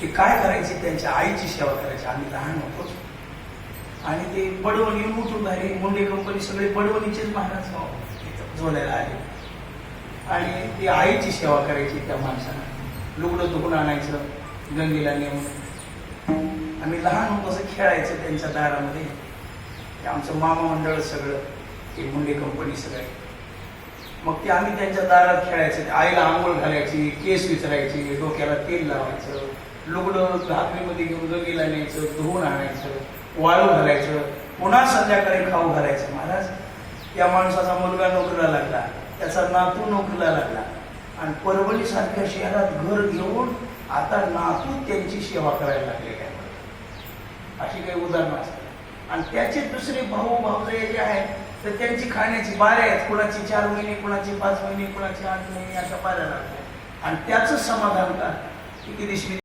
ते काय करायचे? त्यांच्या आईची सेवा करायची. आम्ही लहान होतोच. आणि ते बडवणी येऊन उठून मुंडे कंपनी सगळे बडवणीचेच महाराज इथं आले. आणि ती आईची सेवा करायची त्या माणसानं. लुगडं दुखून आणायचं गंगेला नेऊन. आम्ही लहान होतो असं खेळायचं त्यांच्या दारामध्ये? ते आमचं मामा मंडळ सगळं ते मुंडे कंपनी सगळे. मग ते आम्ही त्यांच्या दारात खेळायचं आईला आंघोळ घालायची केस विचारायची डोक्याला तेल लावायचं लुगडं भाकरीमध्ये घेऊन जगीला न्यायचं धुवून आणायचं वाळू घालायचं पुन्हा संध्याकाळी खाऊ घालायचं. महाराज या माणसाचा मुलगा नोकरीला लागला त्याचा नातू नोकरीला लागला. आणि परभणी सारख्या शहरात घर घेऊन आता नातू त्यांची सेवा करायला लागले काय अशी काही उदाहरणं असतात. आणि त्याचे दुसरे भाऊ भावजे जे आहेत तर त्यांची खाण्याची बारे आहेत. कुणाची चार महिने कुणाची पाच महिने कुणाची आठ महिने अशा बाऱ्या लागल्या आणि त्याचं समाधान का? किती दिवशी